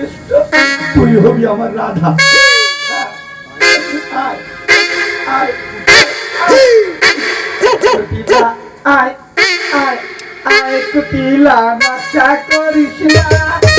কৃষ্ণ তুই হবি আমার রাধা আয়, আয়, আয়, আয়, আয়, কুটিলা, নাচা করিস না।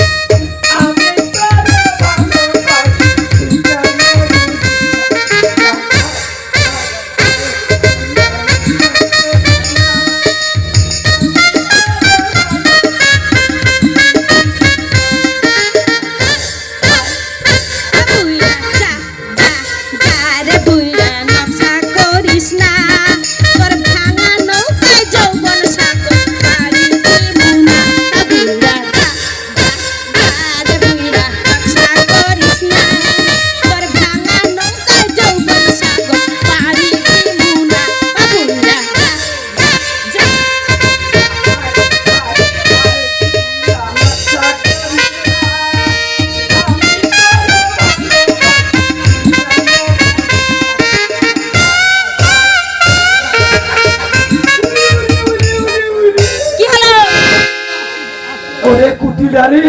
ওরে কুটিলা রে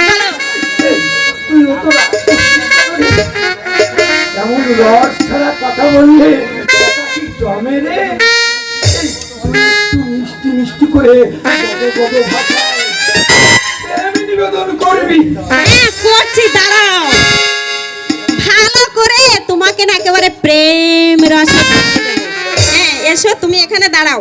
হলো তুই রস ছাড়া কথা বললে জমে রে? মিষ্টি মিষ্টি করে নিবেদন করবি। হ্যাঁ করছি, দাঁড়াও। ভালো করে তোমাকে না একেবারে প্রেম রসে। হ্যাঁ এসো, তুমি এখানে দাঁড়াও।